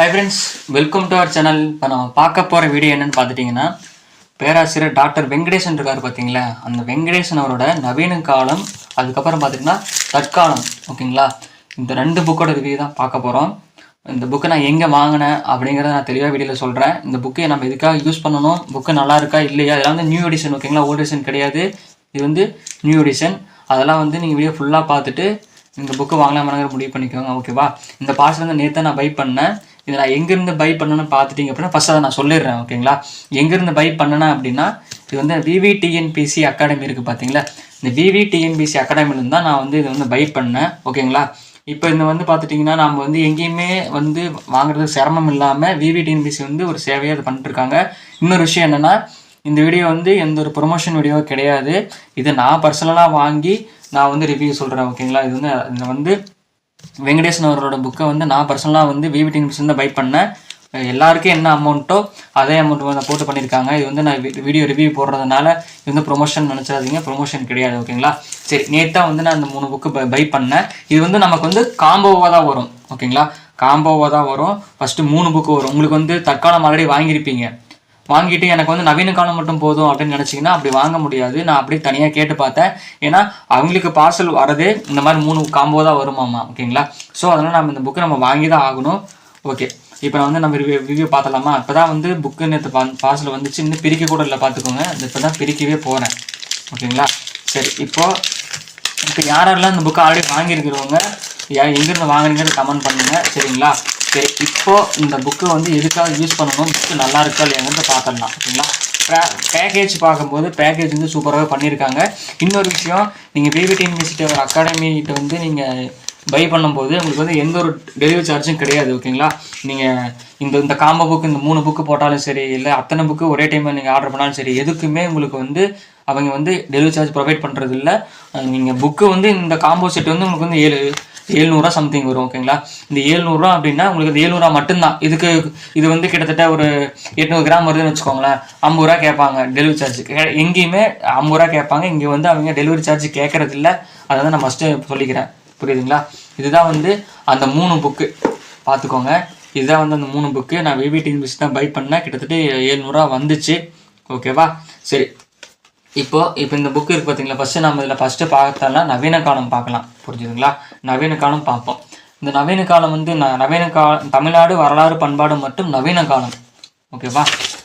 Hi friends welcome to our channel இப்போ நம்ம பார்க்க போகிற வீடியோ என்னென்னு பார்த்துட்டிங்கன்னா பேராசிரியர் டாக்டர் வெங்கடேசன் இருக்கார் பார்த்தீங்களா? அந்த வெங்கடேசன் அவரோட நவீன காலம் அதுக்கப்புறம் பார்த்தீங்கன்னா தற்காலம் ஓகேங்களா? இந்த ரெண்டு புக்கோட ரிவ்யூ தான் பார்க்க போகிறோம் இந்த புக்கை நான் எங்கே வாங்கினேன் அப்படிங்கிறத நான் தெளிவாக வீடியோவில் சொல்கிறேன் இந்த புக்கை நம்ம எதுக்காக யூஸ் பண்ணணும்? புக்கு நல்லா இருக்கா இல்லையா? இதெல்லாம் வந்து நியூ எடிஷன் ஓகேங்களா? ஓல்ட் எடிஷன் கிடையாது. இது வந்து நியூ எடிஷன் அதெல்லாம் வந்து நீங்கள் வீடியோ ஃபுல்லாக பார்த்துட்டு இந்த புக்கு வாங்கலாமாங்கிற முடிவு பண்ணிக்கோங்க ஓகேவா? இந்த பார்சல் வந்து நேற்று நான் பை பண்ணேன். இதை நான் எங்கேருந்து பை பண்ணணும்னு பார்த்துட்டிங்க அப்படின்னா ஃபஸ்ட் அதை நான் சொல்லிடுறேன் ஓகேங்களா எங்கேருந்து பை பண்ணேன் அப்படின்னா இது வந்து விவிடிஎன்பிசி அகாடமி இருக்குது பார்த்தீங்களா இந்த விவிடிஎன்பிசி அகாடமிலேருந்து தான் நான் வந்து இதை வந்து பை பண்ணேன் ஓகேங்களா இப்போ இந்த வந்து பார்த்துட்டிங்கன்னா நம்ம வந்து எங்கேயுமே வந்து வாங்குறதுக்கு சிரமம் இல்லாமல் விவிடிஎன்பிசி வந்து ஒரு சேவையாக இது பண்ணிட்டுருக்காங்க. இன்னொரு விஷயம் என்னென்னா இந்த வீடியோ வந்து எந்த ஒரு ப்ரொமோஷன் வீடியோ கிடையாது. இதை நான் பர்சனலாக வாங்கி நான் வந்து ரிவ்யூ சொல்கிறேன் ஓகேங்களா இது வந்து இந்த வந்து வெங்கடேசன் அவரோட புக்கை வந்து நான் பர்சனலாக வந்து விவிடி தான் பை பண்ணேன். எல்லாருக்கும் என்ன அமௌண்ட்டோ அதே அமௌண்ட் வந்து போட்டு பண்ணியிருக்காங்க இது வந்து நான் வீடியோ ரிவ்யூ போடுறதுனால இது வந்து ப்ரொமோஷன் நினச்சிடாதீங்க. ப்ரொமோஷன் கிடையாது ஓகேங்களா சரி நேற்று வந்து நான் அந்த மூணு புக்கு பை பண்ணேன். இது வந்து நமக்கு வந்து காம்போவாக தான் வரும் ஓகேங்களா காம்போவாக தான் வரும். ஃபஸ்ட்டு மூணு புக்கு வரும். உங்களுக்கு வந்து தற்காலம் ஆல்ரெடி வாங்கியிருப்பீங்க. வாங்கிட்டு எனக்கு வந்து நவீன காலம் மட்டும் போதும் அப்படின்னு நினச்சிங்கன்னா அப்படி வாங்க முடியாது. நான் அப்படியே தனியாக கேட்டு பார்த்தேன். ஏன்னா அவங்களுக்கு பார்சல் வரதே இந்த மாதிரி மூணு காம்போ தான் வருமாமா ஓகேங்களா? ஸோ அதனால் நம்ம இந்த புக்கை நம்ம வாங்கி தான் ஆகணும். ஓகே இப்போ நான் வந்து நம்ம ரிவ்யூ ரிவ்யூ பார்த்தலாமா இப்போ தான் வந்து புக்கு நேற்று பா பார்சல் வந்துச்சு. இன்னும் பிரிக்க கூட இல்லை பார்த்துக்கோங்க. இப்போ தான் பிரிக்கவே போகிறேன் ஓகேங்களா? சரி இப்போது இப்போ யாரெல்லாம் இந்த புக்கை ஆல்ரெடி வாங்கியிருக்கிறவங்க யா எங்கேருந்து வாங்குறீங்கன்னு கமெண்ட் பண்ணுங்கள் சரிங்களா? ஓகே இப்போ இந்த புக்கு வந்து எதுக்காக யூஸ் பண்ணணும் புக்கு நல்லா இருக்கா இல்லையாங்கிறத பார்த்துடலாம் ஓகேங்களா? பேக்கேஜ் பார்க்கும்போது பேக்கேஜ் வந்து சூப்பராகவே பண்ணியிருக்காங்க. இன்னொரு விஷயம் நீங்கள் பிபிடி யூனிவர்சிட்டி ஒரு அகாடமிகிட்ட வந்து நீங்கள் பை பண்ணும்போது உங்களுக்கு வந்து எந்த ஒரு டெலிவரி சார்ஜும் கிடையாது ஓகேங்களா? நீங்கள் இந்த இந்த காம்போ புக்கு இந்த மூணு புக்கு போட்டாலும் சரி இல்லை அத்தனை புக்கு ஒரே டைமில் நீங்கள் ஆர்டர் பண்ணாலும் சரி எதுக்குமே உங்களுக்கு வந்து அவங்க வந்து டெலிவரி சார்ஜ் ப்ரொவைட் பண்ணுறது இல்லை நீங்கள் புக்கு வந்து இந்த காம்போ செட் வந்து உங்களுக்கு வந்து ஏழு ஏழ்நூறுவா சம்திங் வரும் ஓகேங்களா இந்த ஏழ்நூறுவா அப்படின்னா உங்களுக்கு இந்த ஏழ்நூறுவா மட்டும்தான். இதுக்கு இது வந்து கிட்டத்தட்ட ஒரு எட்நூறு கிராம் வருதுன்னு வச்சுக்கோங்களேன். ஐம்பது ரூபா கேட்பாங்க டெலிவரி சார்ஜ் எங்கேயுமே ஐம்பது ரூபா கேட்பாங்க இங்கே வந்து அவங்க டெலிவரி சார்ஜ் கேட்கறது இல்லை. அதை வந்து நான் ஃபஸ்ட்டு சொல்லிக்கிறேன். புரியுதுங்களா? இதுதான் வந்து அந்த மூணு புக்கு பார்த்துக்கோங்க. இதுதான் வந்து அந்த மூணு புக்கு நான் விபிடி மிஸ் தான் பை பண்ணேன். கிட்டத்தட்ட ஏழ்நூறுவா வந்துச்சு. ஓகேவா சரி. இப்போது இப்போ இந்த புக்கு இருக்குது பார்த்தீங்களா ஃபஸ்ட்டு நம்ம இதில் ஃபஸ்ட்டு பார்த்தோம்னா நவீன காலம் பார்க்கலாம். புரிஞ்சுதுங்களா? நவீன காலம் பார்ப்போம். இந்த நவீன காலம் வந்து ந நவீன காலம் தமிழ்நாடு வரலாறு பண்பாடு மற்றும் நவீன காலம். ஓகேவா?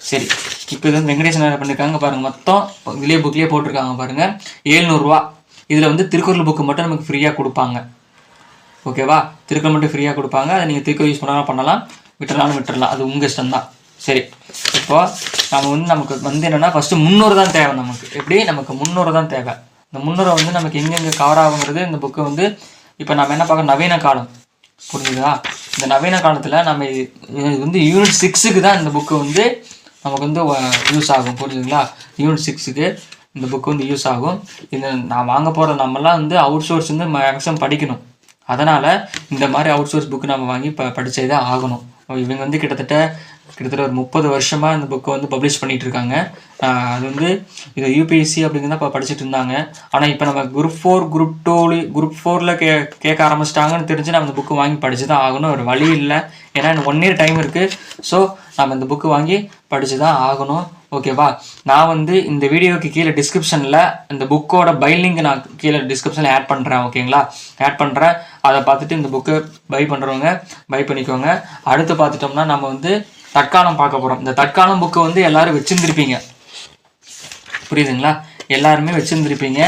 சரி. இப்போ இது வந்து வெங்கடேசன் என்ன பண்ணியிருக்காங்க பாருங்கள் மொத்தம் இதுலேயே புக்லேயே போட்டிருக்காங்க பாருங்கள் ஏழ்நூறுரூவா இதில் வந்து திருக்குறள் புக்கு மட்டும் நமக்கு ஃப்ரீயாக கொடுப்பாங்க. ஓகேவா? திருக்குறள் மட்டும் ஃப்ரீயாக கொடுப்பாங்க. அதை நீங்கள் திருக்குறள் யூஸ் பண்ணாலும் பண்ணலாம். விட்டுறலாம்னு விட்டுறலாம். அது உங்கள் இஷ்டம் தான் சரி. இப்போ நம்ம வந்து நமக்கு வந்து என்னென்னா ஃபஸ்ட்டு முன்னூறு தான் தேவை நமக்கு. எப்படி? நமக்கு முன்னூறு தான் தேவை. இந்த முன்னூறை வந்து நமக்கு எங்கெங்கே கவர் ஆகுங்கிறது இந்த புக்கு வந்து இப்போ நம்ம என்ன பார்க்க நவீன காலம். புரிஞ்சுதா? இந்த நவீன காலத்தில் நம்ம இது வந்து யூனிட் சிக்ஸுக்கு தான் இந்த புக்கு வந்து நமக்கு வந்து யூஸ் ஆகும். புரிஞ்சுங்களா யூனிட் சிக்ஸுக்கு இந்த புக்கு வந்து யூஸ் ஆகும். இந்த நான் வாங்க போகிற நம்மலாம் வந்து அவுட் சோர்ஸ் வந்து மேக்ஸிமம் படிக்கணும். அதனால் இந்த மாதிரி அவுட் சோர்ஸ் புக்கு நம்ம வாங்கி ப படித்தே தான் ஆகணும். இவங்க வந்து கிட்டத்தட்ட கிட்டத்தட்ட ஒரு முப்பது வருஷமாக இந்த புக்கை வந்து பப்ளிஷ் பண்ணிகிட்டு இருக்காங்க அது வந்து இது யூபிஎஸ்சி அப்படிங்கிறத இப்போ படிச்சுட்டு இருந்தாங்க. ஆனால் இப்போ நம்ம குரூப் ஃபோர் குரூப் டூலி குரூப் ஃபோரில் கே கேட்க ஆரம்பிச்சிட்டாங்கன்னு தெரிஞ்சு நம்ம இந்த புக்கு வாங்கி படித்து தான் ஆகணும். ஒரு வழி இல்லை. ஏன்னா ஒன் இயர் டைம் இருக்குது ஸோ நம்ம இந்த புக்கு வாங்கி படித்து தான் ஆகணும். ஓகேவா நான் வந்து இந்த வீடியோக்கு கீழே டிஸ்கிரிப்ஷனில் இந்த புக்கோட பைலிங்க் நான் கீழே டிஸ்கிரிப்ஷனில் ஆட் பண்ணுறேன் ஓகேங்களா ஆட் பண்ணுறேன் அதை பார்த்துட்டு இந்த புக்கை பை பண்ணுறவங்க பை பண்ணிக்கோங்க. அடுத்து பார்த்துட்டோம்னா நம்ம வந்து தற்காலம் பார்க்க போகிறோம் இந்த தற்காலம் புக்கு வந்து எல்லோரும் வச்சுருந்துருப்பீங்க. புரியுதுங்களா? எல்லாருமே வச்சுருந்துருப்பீங்க.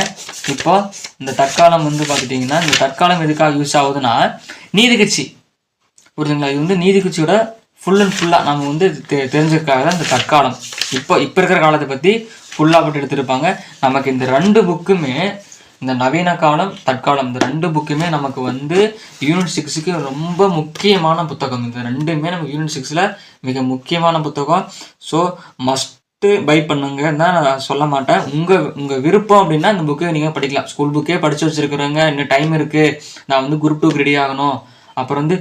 இப்போ இந்த தற்காலம் வந்து பார்த்துட்டிங்கன்னா இந்த தற்காலம் எதுக்காக யூஸ் ஆகுதுன்னா நீதிக்கட்சி புரியுதுங்களா? இது வந்து நீதிக்கட்சியோட ஃபுல் அண்ட் ஃபுல்லாக நம்ம வந்து தெ தெரிஞ்சுக்காக தான் இந்த தற்காலம். இப்போ இப்போ இருக்கிற காலத்தை பற்றி ஃபுல்லாக போட்டு எடுத்துருப்பாங்க. நமக்கு இந்த ரெண்டு புக்குமே இந்த நவீன காலம் தற்காலம் இந்த ரெண்டு புக்குமே நமக்கு வந்து யூனிட் சிக்ஸுக்கு ரொம்ப முக்கியமான புத்தகம். இந்த ரெண்டுமே நமக்கு யூனிட் சிக்ஸில் மிக முக்கியமான புத்தகம். ஸோ மஸ்ட்டு பை பண்ணுங்க. தான் நான் சொல்ல மாட்டேன். உங்கள் உங்கள் விருப்பம் அப்படின்னா இந்த புக்கை நீங்கள் படிக்கலாம். ஸ்கூல் புக்கே படித்து வச்சுருக்குறவங்க இன்னும் டைம் இருக்குது நான் வந்து குரூப் டூக்கு ரெடி ஆகணும். அப்புறம் வந்து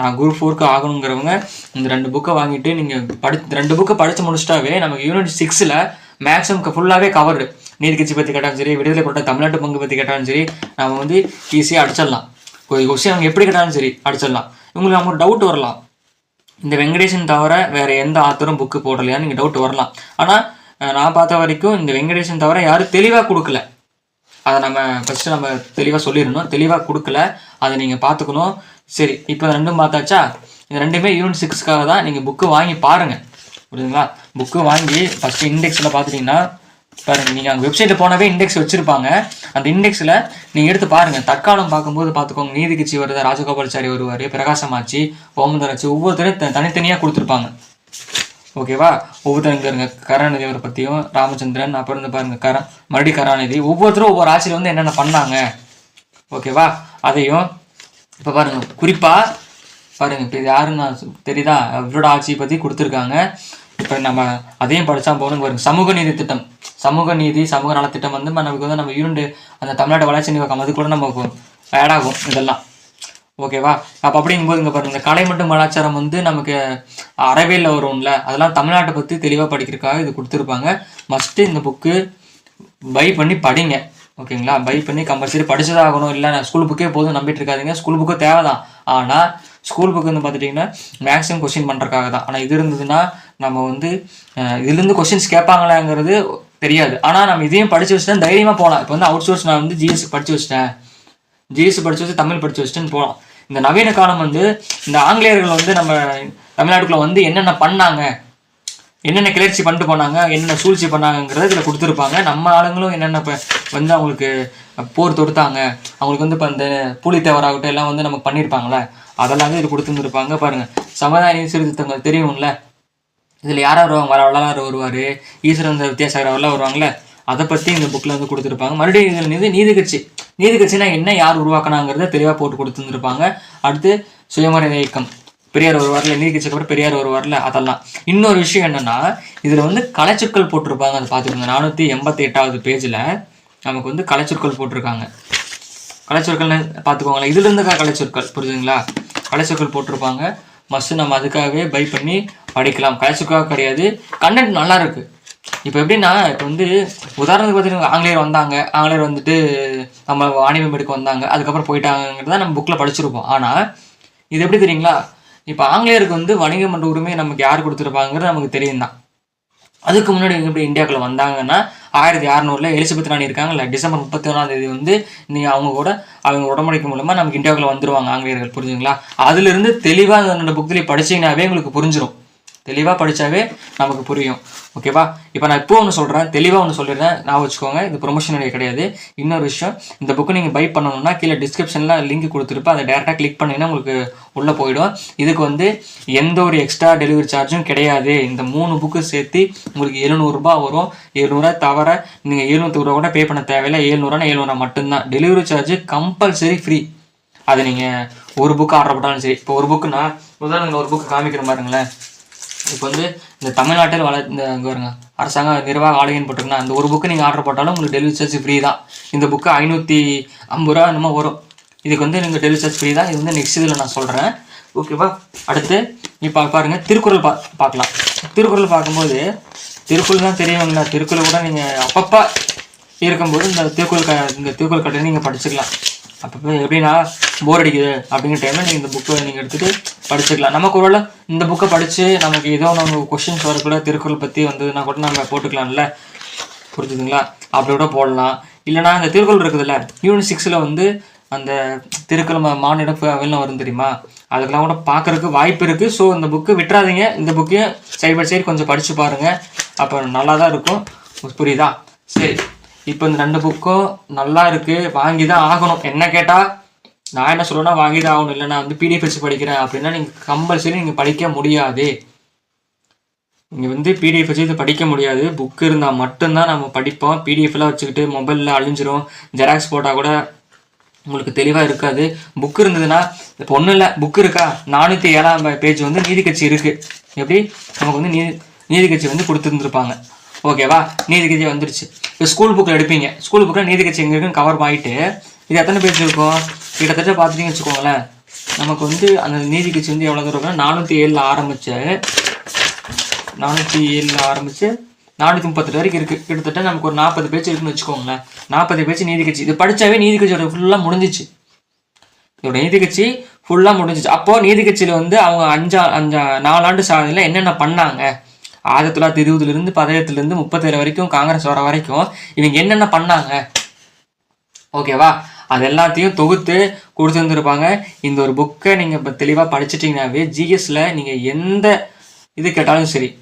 நான் குரூப் ஃபோருக்கு ஆகணுங்கிறவங்க இந்த ரெண்டு புக்கை வாங்கிட்டு நீங்கள் படி ரெண்டு புக்கை படித்து முடிச்சிட்டாவே நமக்கு யூனிட் சிக்ஸில் மேக்ஸிமம் ஃபுல்லாகவே கவர்டு நீர்க்கட்சி பற்றி கேட்டாலும் சரி விடுதலை போட்ட தமிழ்நாட்டு பங்கு பற்றி கேட்டாலும் சரி நம்ம வந்து ஈஸியாக அடிச்சிடலாம். கொஸ்டின் அவங்க எப்படி கேட்டாலும் சரி அடிச்சிடலாம். உங்களுக்கு நம்ம ஒரு டவுட் வரலாம். இந்த வெங்கடேசன் தவிர வேறு எந்த ஆத்தரும் புக்கு போடலையான்னு நீங்கள் டவுட் வரலாம். ஆனால் நான் பார்த்த வரைக்கும் இந்த வெங்கடேசன் தவிர யாரும் தெளிவாக கொடுக்கல. அதை நம்ம ஃபஸ்ட்டு நம்ம தெளிவாக சொல்லிடணும். தெளிவாக கொடுக்கல. அதை நீங்கள் பார்த்துக்கணும். சரி இப்போ ரெண்டும் பார்த்தாச்சா? இது ரெண்டுமே யூனிட் சிக்ஸ்க்காக தான் நீங்கள் புக்கு வாங்கி பாருங்கள் புரியுதுங்களா? புக்கு வாங்கி ஃபஸ்ட்டு இண்டெக்ஸில் பார்த்துட்டிங்கன்னா பாருங்க நீங்கள் அங்கே வெப்சைட்டில் போனவே இண்டெக்ஸ் வச்சுருப்பாங்க. அந்த இண்டெக்ஸில் நீங்கள் எடுத்து பாருங்கள் தற்காலம் பார்க்கும்போது பார்த்துக்கோங்க. நீதிக்கட்சி வருதா ராஜகோபாலாச்சாரி வருவார் பிரகாசமாச்சு ஓமந்தராச்சு ஒவ்வொருத்தரும் த- தனித்தனியாக கொடுத்துருப்பாங்க. ஓகேவா ஒவ்வொருத்தரும் இங்க இருங்க. கருணாநிதி அவரை பற்றியும் ராமச்சந்திரன் அப்புறம் வந்து பாருங்கள் கர மறுபடியும் கருணாநிதி. ஒவ்வொருத்தரும் ஒவ்வொரு ஆட்சியில் வந்து என்னென்ன பண்ணாங்க. ஓகேவா அதையும் இப்போ பாருங்கள் குறிப்பாக பாருங்கள் இப்போ இது யாருன்னு நான் தெரியுதா? அவரோட ஆட்சியை பற்றி கொடுத்துருக்காங்க. இப்போ நம்ம அதையும் படித்தா போகணும் வரும் சமூக நீதி திட்டம். சமூக நீதி சமூக நலத்திட்டம் வந்து நமக்கு வந்து நம்ம யூனிட் அந்த தமிழ்நாடு வளர்ச்சி நிர்வாகம் அது கூட நமக்கு ஆட் ஆகும் இதெல்லாம். ஓகேவா? அப்போ அப்படிங்கும்போது இங்கே பாருங்கள் கலை மற்றும் கலாச்சாரம் வந்து நமக்கு அறவியலில் வரும்ல. அதெல்லாம் தமிழ்நாட்டை பற்றி தெளிவாக படிக்கிறதுக்காக இது கொடுத்துருப்பாங்க. மஸ்ட்டு இந்த புக்கு பை பண்ணி படிங்க. ஓகேங்களா? பை பண்ணி கம்பல்சரி படிச்சுதான் ஆகணும் இல்லை நான் ஸ்கூல் புக்கே போதும் நம்பிட்டு இருக்காதீங்க. ஸ்கூல் புக்கு தேவை தான் ஆனால் ஸ்கூல் புக்கு வந்து பார்த்துட்டிங்கன்னா மேக்ஸிமம் கொஸ்டின் பண்ணுறக்காக தான் ஆனால் இது இருந்ததுன்னா நம்ம வந்து இதுலேருந்து கொஸ்டின்ஸ் கேட்பாங்களாங்கிறது தெரியாது. ஆனால் நம்ம இதையும் படித்து வச்சுட்டா தைரியமாக போகலாம் இப்போ வந்து அவுட் சோர்ஸ் நான் வந்து ஜிஎஸ் படிச்சு வச்சுட்டேன். ஜிஎஸ் படித்து வச்சு தமிழ் படிச்சு வச்சுட்டுன்னு போகலாம் இந்த நவீன காலம் வந்து இந்த ஆங்கிலேயர்கள் வந்து நம்ம தமிழ்நாட்டுக்குள்ளே வந்து என்னென்ன பண்ணாங்க என்னென்ன கிளர்ச்சி பண்ணிட்டு போனாங்க என்னென்ன சூழ்ச்சி பண்ணாங்கங்கிறத இதில் கொடுத்துருப்பாங்க. நம்ம ஆளுங்களும் என்னென்ன இப்போ வந்து அவங்களுக்கு போர் தொடுத்தாங்க அவங்களுக்கு வந்து இப்போ இந்த புலித்தேவராகட்டும் எல்லாம் வந்து நமக்கு பண்ணியிருப்பாங்களே அதெல்லாம் வந்து இது கொடுத்துருந்துருப்பாங்க. பாருங்கள் சமுதாய சீர்திருத்தங்கள் தெரியும்ல? இதில் யார் யார் வருவாங்க? வர வள்ளலார் வருவார். ஈஸ்வரன் வித்யாசாகர் அவர்லாம் வருவாங்கல்ல? அதை பற்றி இந்த புக்கில் வந்து கொடுத்துருப்பாங்க. மறுபடியும் இதில் நீதி நீதி கட்சி நீதி கட்சினா என்ன யார் உருவாக்கினாங்கிறத தெளிவாக போட்டு கொடுத்துருந்துருப்பாங்க. அடுத்து சுயமரியாதை இயக்கம். பெரியார் வருவார்ல நீதி கட்சிக்கு அப்புறம் பெரியார் வருவார்ல அதெல்லாம். இன்னொரு விஷயம் என்னென்னா இதில் வந்து கலைச்சொற்கள் போட்டிருப்பாங்க. அதை பார்த்துக்கோங்க. நானூற்றி எண்பத்தி எட்டாவது பேஜில் நமக்கு வந்து கலைச்சொற்கள் போட்டிருக்காங்க. கலைச்சொற்கள்னு பார்த்துக்கோங்களேன். இதுலேருந்து தான் கலைச்சொற்கள். புரியுதுங்களா கலைச்சொற்கள் போட்டிருப்பாங்க. மஸ்ட் நம்ம அதுக்காகவே பை பண்ணி படிக்கலாம். கலைச்சொற்காக கிடையாது. கண்டென்ட் நல்லா இருக்கு இப்போ எப்படின்னா இப்போ வந்து உதாரணத்துக்கு பார்த்தீங்கன்னா ஆங்கிலேயர் வந்தாங்க. ஆங்கிலேயர் வந்துட்டு நம்ம வாணிபம் எடுக்க வந்தாங்க. அதுக்கப்புறம் போயிட்டாங்கிறத நம்ம புக்கில் படிச்சிருப்போம். ஆனால் இது எப்படி தெரியுங்களா? இப்போ ஆங்கிலேயருக்கு வந்து வணிகம் பண்ணுற உரிமையை நமக்கு யார் கொடுத்துருப்பாங்கிறது நமக்கு தெரியும் தான் அதுக்கு முன்னாடி எப்படி இந்தியாவுக்குள்ள வந்தாங்கன்னா ஆயிரத்தி அறநூறுல எலிசபெத் ராணி இருக்காங்கல்ல டிசம்பர் முப்பத்தி ஒன்றாம் தேதி வந்து நீங்கள் அவங்க கூட அவங்க உடம்படைக்கு மூலமா நமக்கு இந்தியாவுக்குள்ள வந்துருவாங்க ஆங்கிலேயர்கள். புரிஞ்சுங்களா அதுல இருந்து தெளிவாக அந்த புக்கில் படிச்சீங்கன்னாவே உங்களுக்கு புரிஞ்சிடும் தெளிவாக படிச்சாவே நமக்கு புரியும். ஓகேவா? இப்போ நான் இப்போ ஒன்று சொல்கிறேன் தெளிவாக ஒன்று சொல்லிடுறேன். நான் வச்சுக்கோங்க இது ப்ரொமோஷன் கிடையாது. இன்னொரு விஷயம் இந்த புக்கு நீங்கள் பை பண்ணணும்னா கீழே டிஸ்கிரிப்ஷனில் லிங்க் கொடுத்துருப்பேன். அதை டேரெக்டாக கிளிக் பண்ணிங்கன்னா உங்களுக்கு உள்ளே போயிடும். இதுக்கு வந்து எந்த ஒரு எக்ஸ்ட்ரா டெலிவரி சார்ஜும் கிடையாது. இந்த மூணு புக்கு சேர்த்து உங்களுக்கு எழுநூறுபா வரும். எழுநூறுவா தவிர நீங்கள் எழுநூற்றி ரூபா கூட பே பண்ண தேவையில்லை. ஏழ்நூறுவா எழுநூறுவா மட்டும்தான். டெலிவரி சார்ஜ் கம்பல்சரி ஃப்ரீ அது நீங்கள் ஒரு புக்கு ஆர்டர் போட்டாலும் சரி. இப்போ ஒரு புக்குன்னா உதாரணம் ஒரு புக்கு காமிக்கிற மாதிரிங்களேன் இப்போ வந்து இந்த தமிழ்நாட்டில் வள இந்த இங்கே வருங்க அரசாங்க நிர்வாக ஆலயம் போட்டிருக்குன்னா அந்த ஒரு புக்கு நீங்கள் ஆர்டர் போட்டாலும் உங்களுக்கு டெலிவரி சார்ஜ் ஃப்ரீ தான். இந்த புக்கு ஐநூற்றி ஐம்பது ரூபா என்னமோ வரும். இதுக்கு வந்து நீங்கள் டெலிவரி சார்ஜ் ஃப்ரீ தான். இது வந்து நெக்ஸ்ட் இதில் நான் சொல்கிறேன் ஓகேவா அடுத்து இப்போ பாருங்கள் திருக்குறள் பா பார்க்கலாம். திருக்குறள் பார்க்கும்போது திருக்குறள் தான் தெரியுங்களா திருக்குறள் கூட நீங்கள் அப்பப்போ இருக்கும்போது இந்த திருக்குறள் க இந்த திருக்குறள் கட்டை நீங்கள் படிச்சுக்கலாம். அப்பப்போ எப்படின்னா போர் அடிக்குது அப்படிங்கிற டைமில் நீங்கள் இந்த புக்கை நீங்கள் எடுத்துகிட்டு படிச்சுக்கலாம். நமக்கு ஒருவேளை இந்த புக்கை படித்து நமக்கு ஏதோ ஒன்று கொஷின்ஸ் வரக்கூட திருக்குறள் பற்றி வந்ததுன்னா கூட நம்ம போட்டுக்கலாம்ல. புரிஞ்சுதுங்களா? அப்படி கூட போடலாம். இல்லைனா இந்த திருக்குறள் இருக்குதுல்ல யூனிட் சிக்ஸில் வந்து அந்த திருக்குறள் மாநிலம் வெளில வரும் தெரியுமா? அதுக்கெல்லாம் கூட பார்க்குறதுக்கு வாய்ப்பு இருக்குது ஸோ இந்த புக்கு விட்டுறாதீங்க. இந்த புக்கையும் சைட் பை சைடு கொஞ்சம் படித்து பாருங்கள் அப்போ நல்லா தான் இருக்கும். புரியுதா? சரி. இப்போ இந்த ரெண்டு புக்கும் நல்லா இருக்குது வாங்கி தான் ஆகணும். என்ன கேட்டால் நான் என்ன சொல்லுவேன்னா வாங்கி தான் ஆகணும். இல்லை நான் வந்து பிடிஎஃப் வச்சு படிக்கிறேன் அப்படின்னா நீங்கள் கம்பல்சரி நீங்கள் படிக்க முடியாது. இங்கே வந்து பிடிஎஃப் வச்சு இது படிக்க முடியாது. புக் இருந்தால் மட்டும்தான் நம்ம படிப்போம். பிடிஎஃப்லாம் வச்சுக்கிட்டு மொபைலில் அழிஞ்சிரும். ஜெராக்ஸ் போட்டால் கூட உங்களுக்கு தெளிவாக இருக்காது. புக் இருந்ததுன்னா இப்போ ஒன்றும் இல்லை. புக் இருக்கா? நானூற்றி ஏழாம் பேஜ் வந்து நீதி கட்சி இருக்குது எப்படி? நமக்கு வந்து நீதி நீதி கட்சி வந்து கொடுத்துருந்துருப்பாங்க. ஓகேவா நீதி கட்சி வந்துருச்சு. இப்போ ஸ்கூல் புக்கில் எடுப்பீங்க. ஸ்கூல் புக்கில் நீதி கட்சி எங்கே இருக்குன்னு கவர் ஆகிட்டு இது எத்தனை பேஜ் இருக்கும் கிட்டத்தட்ட பார்த்துட்டிங்க வச்சுக்கோங்களேன். நமக்கு வந்து அந்த நீதி கட்சி வந்து எவ்வளோ தூரம் இருக்குன்னா நானூற்றி ஏழில் ஆரம்பித்து நானூற்றி ஏழில் ஆரம்பித்து நானூற்றி முப்பத்தெட்டு வரைக்கும் இருக்குது கிட்டத்தட்ட நமக்கு ஒரு நாற்பது பேஜ் இருக்குன்னு வச்சுக்கோங்களேன். நாற்பது பேஜ் நீதி கட்சி. இது படித்தாவே நீதி கட்சியோட ஃபுல்லாக முடிஞ்சிச்சு. இதோட நீதி கட்சி ஃபுல்லாக முடிஞ்சிச்சு. அப்போது நீதி கட்சியில் வந்து அவங்க அஞ்சா அஞ்சா நாலாண்டு சாதனையில் என்னென்ன பண்ணாங்க? ஆயிரத்தி தொள்ளாயிரத்தி இருபதுலேருந்து பதினெட்டுலேருந்து முப்பத்தேழு வரைக்கும் காங்கிரஸ் வர வரைக்கும் இவங்க என்னென்ன பண்ணாங்க? ஓகேவா? அது எல்லாத்தையும் தொகுத்து கொடுத்துருந்துருப்பாங்க. இந்த ஒரு புக்கை நீங்கள் இப்போ தெளிவாக படிச்சிட்டிங்கனாவே ஜிஎஸ்சில் நீங்கள் எந்த இது கேட்டாலும் சரி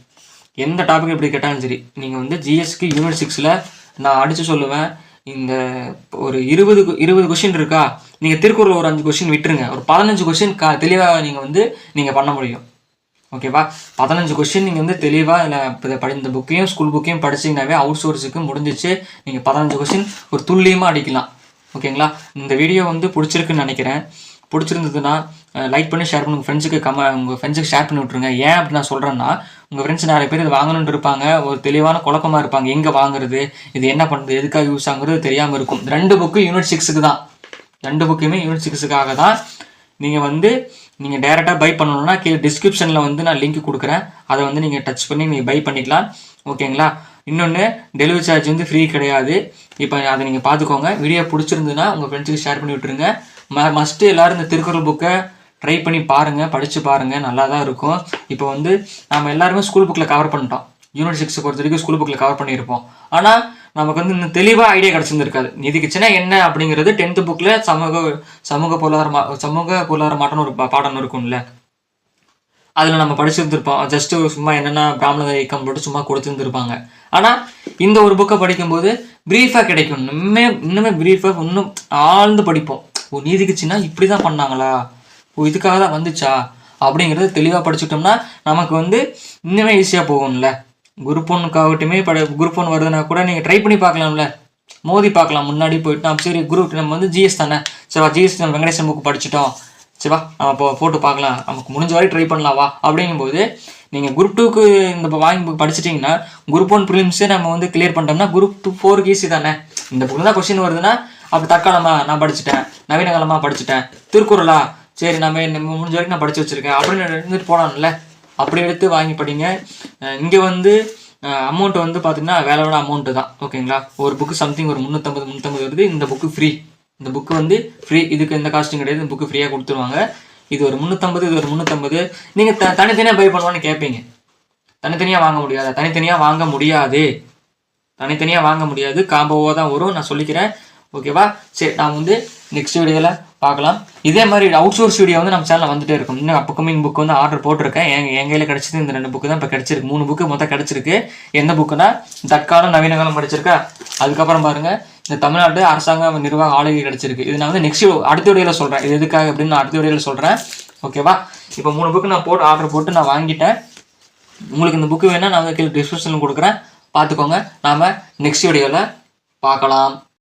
எந்த டாபிக் எப்படி கேட்டாலும் சரி நீங்கள் வந்து ஜிஎஸ்க்கு யூனிட் சிக்ஸில் நான் அடித்து சொல்லுவேன். இந்த ஒரு இருபது கு- இருபது கொஷின் இருக்கா? நீங்கள் திருக்குறள் ஒரு அஞ்சு கொஷின் விட்டுருங்க. ஒரு பதினஞ்சு கொஷின் கா தெளிவாக நீங்கள் வந்து நீங்கள் பண்ண முடியும். ஓகேவா பதினஞ்சு கொஸ்டின் நீங்கள் வந்து தெளிவாக இல்லை இப்போ படி இந்த புக்கையும் ஸ்கூல் புக்கையும் படிச்சீங்கன்னாவே அவுட் சோர்ஸுக்கு முடிஞ்சிச்சு. நீங்கள் பதினஞ்சு கொஸ்டின் ஒரு துல்லியமாக அடிக்கலாம். ஓகேங்களா? இந்த வீடியோ வந்து பிடிச்சிருக்குன்னு நினைக்கிறேன். பிடிச்சிருந்ததுன்னா லைக் பண்ணி ஷேர் பண்ணி. உங்கள் ஃப்ரெண்ட்ஸுக்கு கம உங்கள் ஃப்ரெண்ட்ஸுக்கு ஷேர் பண்ணி விட்ருங்க ஏன் அப்படி நான் சொல்கிறேன்னா உங்கள் ஃப்ரெண்ட்ஸ் நிறைய பேர் இது வாங்கணுன்னு இருப்பாங்க. ஒரு தெளிவான குழப்பமாக இருப்பாங்க. எங்கே வாங்குறது? இது என்ன பண்ணுறது எதுக்காக யூஸ் ஆகுறது? தெரியாமல் இருக்கும். ரெண்டு புக்கு யூனிட் சிக்ஸுக்கு தான். ரெண்டு புக்குமே யூனிட் சிக்ஸுக்காக தான். நீங்கள் வந்து நீங்கள் டேரெக்டாக பை பண்ணணும்னா கீழே டிஸ்கிரிப்ஷனில் வந்து நான் லிங்க் கொடுக்குறேன். அதை வந்து நீங்கள் டச் பண்ணி நீங்கள் பை பண்ணிக்கலாம். ஓகேங்களா? இன்னொன்று டெலிவரி சார்ஜ் வந்து ஃப்ரீ கிடையாது. இப்போ அதை நீங்கள் பார்த்துக்கோங்க வீடியோ பிடிச்சிருந்துன்னா உங்கள் ஃப்ரெண்ட்ஸுக்கு ஷேர் பண்ணி விட்டுருங்க. ம மஸ்ட்டு எல்லோரும் இந்த திருக்குறள் புக்கை ட்ரை பண்ணி பாருங்கள் படித்து பாருங்கள் நல்லா தான் இருக்கும். இப்போ வந்து நம்ம எல்லாருமே ஸ்கூல் புக்கில் கவர் பண்ணிட்டோம். யூனிட் சிக்ஸ் பொறுத்த வரைக்கும் ஸ்கூல் புக்கில் கவர் பண்ணியிருப்போம். ஆனால் நமக்கு வந்து இன்னும் தெளிவாக ஐடியா கிடச்சிருந்துருக்காது. நிதி கிச்சனா என்ன அப்படிங்கிறது டென்த்து புக்கில் சமூக சமூக பொருளாதார மா சமூக பொருளாதார மாட்டம்னு ஒரு பா- பாடம் இருக்கும்ல. அதில் நம்ம படிச்சிருந்துருப்போம். ஜஸ்ட்டு சும்மா என்னென்ன பிராமண இயக்கம் போட்டு சும்மா கொடுத்துருந்துருப்பாங்க. ஆனால் இந்த ஒரு புக்கை படிக்கும்போது ப்ரீஃபாக கிடைக்கும். இன்னுமே இன்னுமே ப்ரீஃபாக இன்னும் ஆழ்ந்து படிப்போம். ஓ நீதிக்குச்சின்னா இப்படி தான் பண்ணாங்களா? ஓ இதுக்காக தான் வந்துச்சா? அப்படிங்கிறத தெளிவாக படிச்சுட்டோம்னா நமக்கு வந்து இன்னுமே ஈஸியாக போகும்ல. குரூப் ஒன்றுக்காகட்டுமே பட குரூப் ஒன் வருதுன்னா கூட நீங்கள் ட்ரை பண்ணி பார்க்கலாம்ல. மோதி பார்க்கலாம். முன்னாடி போயிட்டு நம்ம சரி குரூப் நம்ம வந்து ஜிஎஸ் தானே? சரி ஜிஎஸ் நம்ம வெங்கடேசன் புக் படிச்சிட்டோம். சரிவா நம்ம இப்போ போட்டு பார்க்கலாம். நமக்கு முடிஞ்ச வரை ட்ரை பண்ணலாம் வா. அப்படிங்கும்போது நீங்கள் குரூப் டூக்கு இந்த இப்போ வாங்கி படிச்சிட்டிங்கன்னா குரூப் ஒன் ப்ரிலிம்ஸே நம்ம வந்து கிளியர் பண்ணிட்டோம்னா குரூப் டூ ஃபோருக்கு ஈஸி தானே. இந்த புக்கு தான் கொஸ்டின் வருதுன்னா அப்போ தற்காலமாக நான் படிச்சிட்டேன். நவீன காலமாக படிச்சிட்டேன். திருக்குறளா? சரி நம்ம முடிஞ்ச வரைக்கும் நான் படித்து வச்சுருக்கேன். அப்படின்னு இருந்துட்டு போனான்ல அப்படி எடுத்து வாங்கி படிங்க. இங்கே வந்து அமௌண்ட் வந்து பார்த்தீங்கன்னா வேலையோட அமௌண்ட்டு தான். ஓகேங்களா? ஒரு புக்கு சம்திங் ஒரு முந்நூற்றம்பது முந்நூற்றம்பது வருது. இந்த புக்கு ஃப்ரீ இந்த புக்கு வந்து ஃப்ரீ இதுக்கு எந்த காஸ்ட்டும் கிடையாது. இந்த புக்கு ஃப்ரீயாக கொடுத்துருவாங்க. இது ஒரு முந்நூற்றம்பது இது ஒரு முந்நூற்றம்பது நீங்கள் த தனித்தனியாக பை பண்ணுவான்னு கேட்பீங்க தனித்தனியாக வாங்க முடியாது. தனித்தனியாக வாங்க முடியாது. தனித்தனியாக வாங்க முடியாது. காம்போவாக தான் வரும். நான் சொல்லிக்கிறேன். ஓகேவா சரி நான் வந்து நெக்ஸ்ட் வீடியோவில் பார்க்கலாம். இதே மாதிரி அவுட் சோர்ஸ் வீடியோ வந்து நம்ம சேனலில் வந்துட்டே இருக்கும். இன்னும் அப்கமிங் புக் வந்து ஆர்டர் போட்டிருக்கேன். என் என் கையில் கிடச்சது இந்த ரெண்டு புக்கு தான். இப்போ கிடச்சிருக்கு. மூணு புக்கு மொத்தம் கிடச்சிருக்கு. எந்த புக்குனா தற்காலம் நவீன காலம் படிச்சிருக்கா? அதுக்கப்புறம் பாருங்கள் இந்த தமிழ்நாடு அரசாங்க நிர்வாக ஆளுகை கிடச்சிருக்கு. இது நான் வந்து நெக்ஸ்ட் அடுத்த வீடியோவில் சொல்கிறேன் இது எதுக்காக அப்படின்னு நான் அடுத்த வீடியோவில் சொல்கிறேன் ஓகேவா இப்போ மூணு புக்கு நான் போட்டு ஆர்டர் போட்டு நான் வாங்கிட்டேன். உங்களுக்கு இந்த புக்கு வேணால் நான் வந்து கீழே டிஸ்கிரிப்ஷனில் கொடுக்குறேன். பார்த்துக்கோங்க. நாம் நெக்ஸ்ட் வீடியோவில் பார்க்கலாம்.